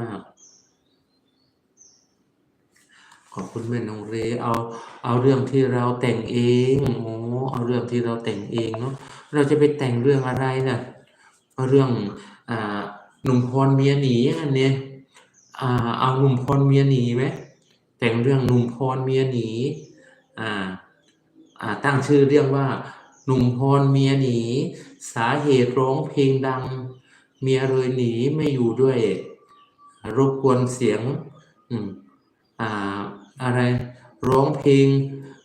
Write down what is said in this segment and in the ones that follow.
มากๆขอบคุณแม่น้องเรเอาเอาเรื่องที่เราแต่งเองโอ้เอาเรื่องที่เราแต่งเองเนาะเราจะไปแต่งเรื่องอะไรน่ะเอาเรื่องอ่าหนุ่มพรเมียหนีอันเนี้ยอ่าเอาหนุ่มพรเมียหนีไหมแต่งเรื่องหนุ่มพรเมียหนีอ่าอ่าตั้งชื่อเรื่องว่าหนุ่มพรเมียหนี สาเหตุร้องเพลงดัง เมียเลยหนีไม่อยู่ด้วย รบกวนเสียงอ่าอะไรร้องเพลง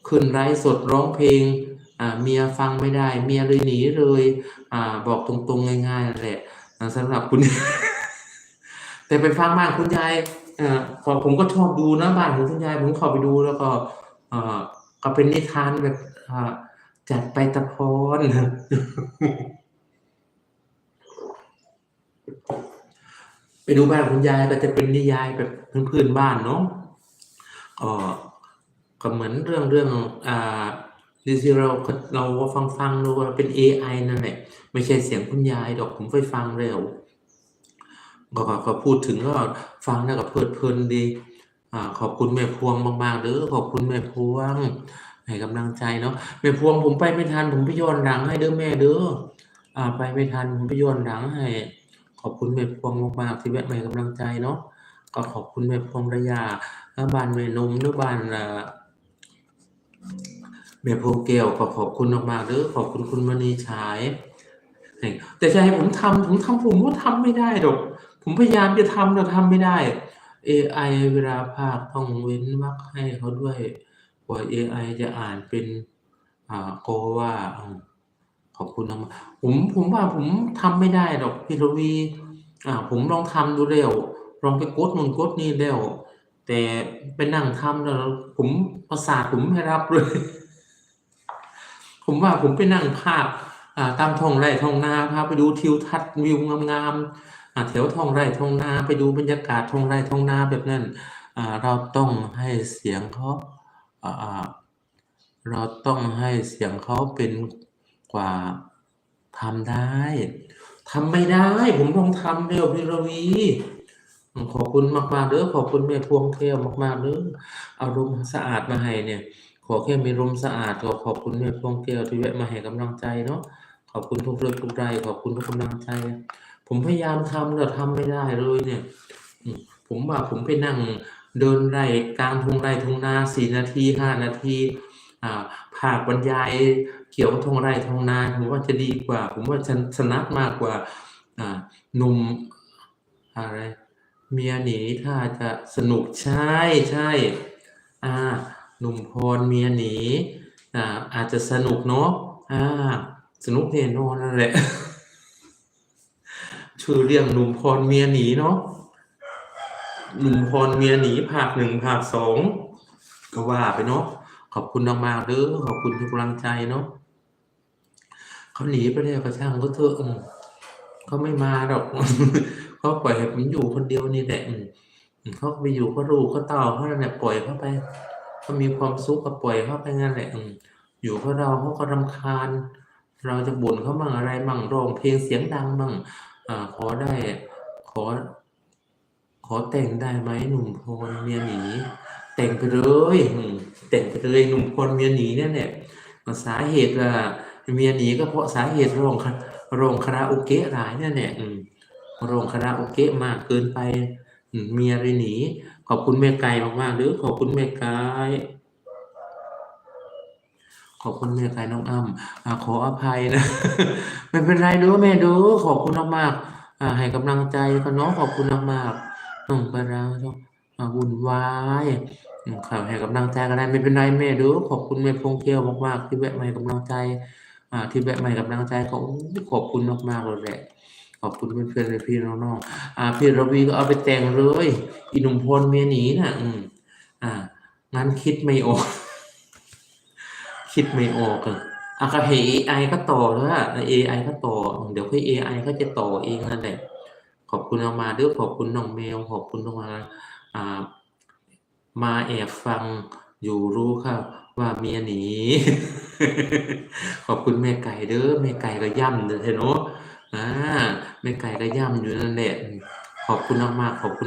ขึ้นไลฟ์สดร้องเพลงอ่าเมียฟังไม่ได้ เมียเลยหนีเลยอ่าบอกตรงๆง่ายๆนั่นแหละสำหรับคุณ แต่ไปฟังบ้านคุณยายอ่อพอผมก็ชอบดูนะบ้านของคุณยายผมข้าไปดูแล้วก็อ่อก็เป็นนิทานแบบอ่าจัดไปตะพร ไปดูบ้านคุณยายก็จะเป็นนิยายแบบพื้นๆบ้านเนาะก็ก็เหมือนเรื่องเรื่องอ่าที่เราเราฟังฟังๆดูว่าเป็น AI นั่นแหละไม่ใช่เสียงคุณยายดอกผมไปฟังแล้วก็ก็ก็พูดถึงก็ฟังแล้วก็เพลิดเพลินดีอ่าขอบคุณแม่พวงมากๆเด้อขอบคุณแม่พวงให้กำลังใจเนาะแม่พวงผมไปไม่ทันผมไปย้อนหลังให้เด้อแม่เด้ออ่าไปไม่ทันผมไปย้อนหลังให้ ขอบคุณแม่พวงมากๆที่แวะมาให้กำลังใจเนาะก็ขอบคุณแม่พวงระยาบ้านแม่นมหรือบ้านแม่พวงแก้วก็ขอบคุณมากๆเด้อขอบคุณคุณมณีฉายแต่จะให้ผมทำผมทำผมก็ทำไม่ได้ดอกผมพยายามจะทำแต่ทำไม่ได้ AI เวลาพากย์ต้องเว้นวรรคให้เขาด้วยกว่า AI จะอ่านเป็นอ่าก็ว่า ขอบคุณมากผมผมว่าผมทำไม่ได้ดอกพี่ทวีอ่าผมลองทำดูแล้วลองไปกดนู่นกดนี่แล้ว แต่ไปนั่งทำแล้ว ผมประสาทผมไม่รับเลย ผมว่าผมไปนั่งพากย์อ่าตามท้องไร่ท้องนาพาไปดูทิวทัศน์วิวงามๆอแถวท้องไร่ท้องนาไปดูบรรยากาศท้องไร่ท้องนาแบบนั้นอ่าเราต้องให้เสียงเขาอ่าเราต้องให้เสียงเขาเป็น กว่าทำได้ทำไม่ได้ ผมลองทำแล้วพี่รวีขอบคุณมากๆเด้อขอบคุณแม่พวงแก้วมากๆเด้ออาลมณ์สะอาดมาให้เนี่ย ขอแค่มีลมสะอาดก็ขอบคุณแม่พวงแก้วที่แวะมาให้กำลังใจเนาะขอบคุณทุกเรื่องทุกไลก์ขอบคุณทุกกำลังใจ ผมพยายามทำแต่ทำไม่ได้เลยเนี่ย ผมว่าผมไปนั่งเดินไร่กลางทุ่งไร่ทุ่งนา4นาที5นาที อ่าพากบรรยายเกี่ยวทองไร่ทองนาผมว่าจะดีกว่า ผมว่าจะถนัดมากกว่าหนุ่มอะไรเมียหนีถ้าจะสนุกใช่ๆอาหนุ่มพรเมียหนีอ่าอาจจะสนุกเนาะอาสนุกแน่นอนนั่นแหละชื่อเรื่องหนุ่มพรเมียหนีเนาะหนุ่มพรเมียหนีภาค1ภาค2ก็ว่าไปเนาะ ขอบคุณมากๆเด้อขอบคุณทุกกำลังใจเนาะเขาหนีไปแล้วก็ช่างเขาเถอะอืมเขาไม่มาดอกเขาปล่อยให้ผมอยู่คนเดียวนี่แหละเขาไปอยู่กับลูกกับเต้าเขาเนั่นแหละปล่อยเขาไปเขามีความสุขก็ปล่อยเขาไปงั้นแหละอืมอยู่กับเราเขาก็รำคาญ เราจะบ่นเขามั่งอะไรมั่งร้องเพลงเสียงดังมั่งอขอได้ขอ ขอแต่งได้ไหมหนุ่มพรเมียหนี แต่งไปเลยแต่งไปเลยหนุ่มพรเมียหนีเนี่ยแหละสาเหตุว่าเมียหนีก็เพราะสาเหตุรองคร้องคาราโอเกะหลายนั่นแหละอืมร้องคาราโอเกะมากเกินไปเมียเลยหนี ขอบคุณแม่ไก่มากๆเด้อขอบคุณแม่ไก่ขอบคุณแม่ไก่น้องอ้ำอ่าขออภัยนะไม่เป็นไรด้อแม่ด้อขอบคุณมากๆอ่าให้กำลังใจกันเนาะขอบคุณมากๆน้องปราเนาะอ่าวุ่นวาย ครับให้กำลังใจก็ได้ไม่เป็นไรแม่ด้อขอบคุณแม่พวงแก้วมากๆที่แวะมาให้กำลังใจ อ่า ที่แวะมาให้กำลังใจก็โอ้ขอบคุณมากๆเลยแหละขอบคุณเพื่อนๆพี่น้องๆอ่า พี่ระวีก็เอาไปแต่งเลยอีหนุ่มพรเมียหนีน่ะอืมอ่างั้นคิดไม่ออก คิดไม่ออกอะอ่าก็ให้เอไอเขาต่อเถอะให้เอไอเขาต่อ เดี๋ยวให้เอไอเขาจะต่อเองนั่นแหละขอบคุณมากๆเด้อขอบคุณน้องแมวขอบคุณมาอ่า มาแอบฟังอยู่รู้ค่ะว่าเมียหนี ขอบคุณแม่ไก่เด้อแม่ไก่ก็ย่ำเด้อเนาะอาแม่ไก่ก็ย่ำอยู่นั่นแหละขขอบคุณมากๆขอบคุณ